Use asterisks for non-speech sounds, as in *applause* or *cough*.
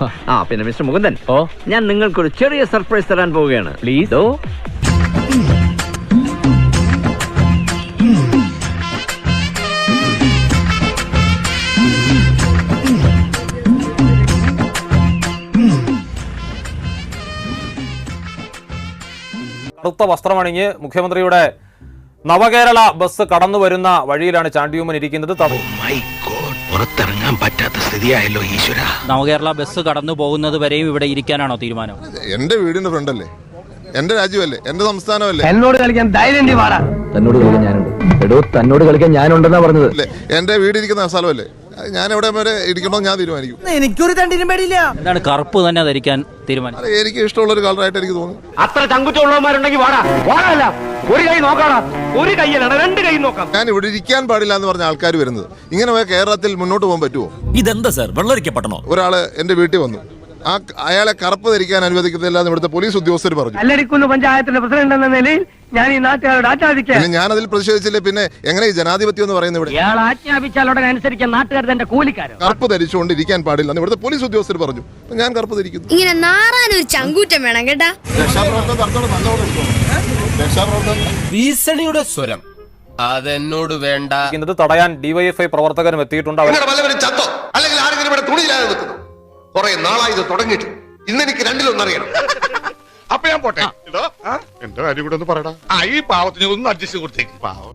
*laughs* ആ പിന്നെ മിസ്റ്റർ മുകുന്ദൻ. ഓ. ഞാൻ നിങ്ങൾക്കൊരു ചെറിയ സർപ്രൈസ് തരാൻ പോവുകയാണ്. പ്ലീസ് ഓ കറുത്ത വസ്ത്രമണിഞ്ഞ് മുഖ്യമന്ത്രിയുടെ നവകേരള ബസ് കടന്നു വരുന്ന വഴിയിലാണ് ചാണ്ടിയൂമൻ ഇരിക്കുന്നത്. തട- മൈ ഗോഡ് പുറത്തിറങ്ങാൻ പറ്റാത്ത സ്ഥിതിയായല്ലോ ഈശ്വര. നവകേരള ബസ് കടന്നു പോകുന്നത് വരെയും ഇവിടെ ഇരിക്കാനാണോ തീരുമാനം? എന്റെ വീടിന്റെ ഫ്രണ്ടല്ലേ എന്റെ രാജ്യമല്ലേ? എന്റെ സംസ്ഥാനമല്ലേ? എന്നോട് കളിക്കാൻ ധൈര്യം വാടാ തന്നോട് കളിക്കാൻ ഞാനുണ്ട്. എടോ തന്നോട് കളിക്കാൻ ഞാനുണ്ടെന്നാ പറഞ്ഞത്. അല്ലേ? എന്റെ വീട് ഇരിക്കുന്ന സ്ഥലമല്ലേ? ഞാൻ എവിടെ വരെ ഇരിക്കണോ ഞാൻ തീരുമാനിക്കും. എനിക്കൊരു തണ്ടിനും പേടിയില്ല. എന്താണ് കറുപ്പ് തന്നെ ധരിക്കാൻ തീരുമാനം? എനിക്ക് ഇഷ്ടമുള്ള ഒരു കളറായിട്ട് എനിക്ക് തോന്നുന്നു. അത്ര ചങ്കുറ്റുള്ളവന്മാരുണ്ടെങ്കിൽ വാടാ. വാടല്ല ഒരു കൈ നോക്കാടാ. ഒരു കൈയല്ല രണ്ട് കൈ നോക്കാം. ഞാൻ ഇവിടെ ഇരിക്കാൻ പാടില്ല എന്ന് പറഞ്ഞ ആൾക്കാർ വരുന്നത്. ഇങ്ങനെ പോയ കേരളത്തിൽ മുന്നോട്ട് പോകാൻ പറ്റുമോ ഇതെന്താ സാർ? വെള്ളരിക്കപ്പെട്ടണോ ഒരാൾ എന്റെ വീട്ടിൽ വന്നു. ആ അയാളെ കറുപ്പ് ധരിക്കാൻ അനുവദിക്കുന്നില്ല എന്ന് ഇവിടുത്തെ പോലീസ് ഉദ്യോഗസ്ഥർ പറഞ്ഞു. കല്ലടിക്കുന്ന് പഞ്ചായത്തിന്റെ പ്രസിഡന്റ് എന്ന നിലയിൽ ഞാൻ ഈ നാട്ടുകാരോട് ആജ്ഞാപിക്കാം. പിന്നെ ഞാൻ അതിൽ പ്രതിഷേധിച്ചില്ലേ? പിന്നെ എങ്ങനെ ഈ ജനാധിപത്യം എന്ന് പറയുന്നത് ഇവിടെ? ഇയാൾ ആജ്ഞാപിച്ചാൽ ഉടനെ അനുസരിക്കാൻ നാട്ടുകാർ തന്റെ കൂലിക്കാരോ? കറുപ്പ് ധരിച്ചുകൊണ്ട് ഇരിക്കാൻ പാടില്ല എന്ന് ഇവിടുത്തെ പോലീസ് ഉദ്യോഗസ്ഥർ പറഞ്ഞു. അപ്പൊ ഞാൻ കറുപ്പ് ധരിക്കുന്നു. ഇങ്ങനെ നാറാനൊരു ചങ്കൂറ്റം വേണം കേട്ടാ. രക്ഷാപ്രവർത്തനം നടത്തണം നല്ലോണം രക്ഷാപ്രവർത്തനം ഭീഷണിയുടെ സ്വരം. അതെന്നോട് വേണ്ട. ഇന്നത് തടയാൻ ഡിവൈഎഫ്ഐ പ്രവർത്തകരും എത്തിയിട്ടുണ്ട്. അവർ നിങ്ങളുടെ വല്ലവരും ചത്തോ? അല്ലെങ്കിൽ ആരെങ്കിലും ഇവിടെ തുണിയില്ലാതെ നിൽക്കുന്നു? കുറെ നാളായി ഇത് തുടങ്ങിയിട്ട്. ഇന്ന് എനിക്ക് രണ്ടിലൊന്നറിയണം അപ്പൊ ഞാൻ പോട്ടെ. എന്റെ കാര്യം കൂടെ ഒന്ന് പറയടാ ആ ഈ പാവത്തിന് ഒന്ന് അഡ്ജസ്റ്റ് കൊടുത്തേക്ക്. പാവം.